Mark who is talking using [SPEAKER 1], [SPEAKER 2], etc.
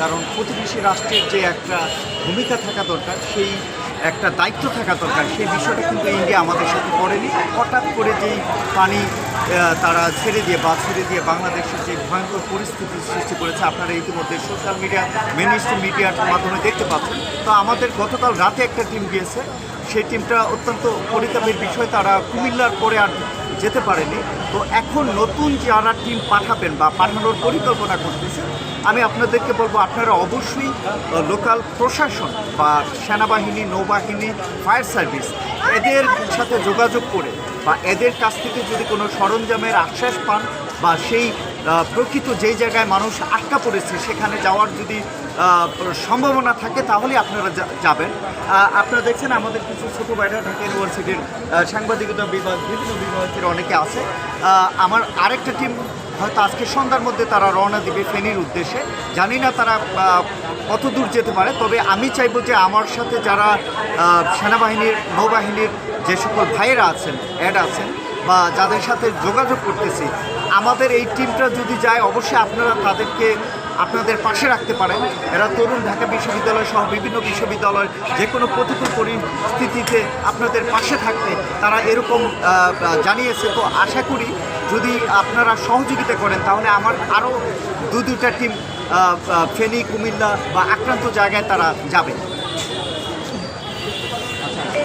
[SPEAKER 1] কারণ প্রতিবেশী রাষ্ট্রের যে একটা ভূমিকা থাকা দরকার, সেই একটা দায়িত্ব থাকা দরকার, সেই বিষয়টা কিন্তু ইন্ডিয়া আমাদের সাথে করেনি। হঠাৎ করে যেই পানি তারা ছেড়ে দিয়ে বা ছেড়ে দিয়ে বাংলাদেশের যে ভয়ঙ্কর পরিস্থিতির সৃষ্টি করেছে, আপনারা ইতিমধ্যে সোশ্যাল মিডিয়া মেন মিডিয়ার মাধ্যমে দেখতে পাচ্ছেন। তো আমাদের গতকাল রাতে একটা টিম গিয়েছে, সেই টিমটা অত্যন্ত পরিতাপের বিষয়, তারা কুমিল্লার পরে আর যেতে পারেনি। তো এখন নতুন যারা টিম পাঠাবেন বা পাঠানোর পরিকল্পনা করতেছে আমি আপনাদেরকে বলব, আপনারা অবশ্যই লোকাল প্রশাসন বা সেনাবাহিনী, নৌবাহিনী, ফায়ার সার্ভিস, এদের সাথে যোগাযোগ করে বা এদের কাছ থেকে যদি কোনো সরঞ্জামের আশ্বাস পান বা সেই প্রকৃত যেই জায়গায় মানুষ আটকা পড়েছে, সেখানে যাওয়ার যদি সম্ভাবনা থাকে, তাহলে আপনারা যাবেন। আপনারা দেখছেন আমাদের কিছু ছোটো ভাইরা ঢাকা ইউনিভার্সিটির সাংবাদিকতা বিভাগ, বিভিন্ন বিভাগের অনেকে আছে। আমার আরেকটা টিম হয়তো আজকে সন্ধ্যার মধ্যে তারা রওনা দিবে ফেনীর উদ্দেশ্যে। জানি না তারা কত দূর যেতে পারে, তবে আমি চাইব যে আমার সাথে যারা সেনাবাহিনীর, নৌবাহিনীর যে সকল ভাইয়েরা আছেন, অ্যাড আছেন বা যাদের সাথে যোগাযোগ করতেছি, আমাদের এই টিমটা যদি যায়, অবশ্যই আপনারা তাদেরকে আপনাদের পাশে রাখতে পারেন। এরা তরুণ ঢাকা বিশ্ববিদ্যালয় সহ বিভিন্ন বিশ্ববিদ্যালয় যে কোনো প্রতিকূল পরিস্থিতিতে আপনাদের পাশে থাকতে তারা এরকম জানিয়েছে। তো আশা করি যদি আপনারা সহযোগিতা করেন, তাহলে আমার আরও দু দুটা টিম ফেনী, কুমিল্লা বা আক্রান্ত জায়গায় তারা যাবে।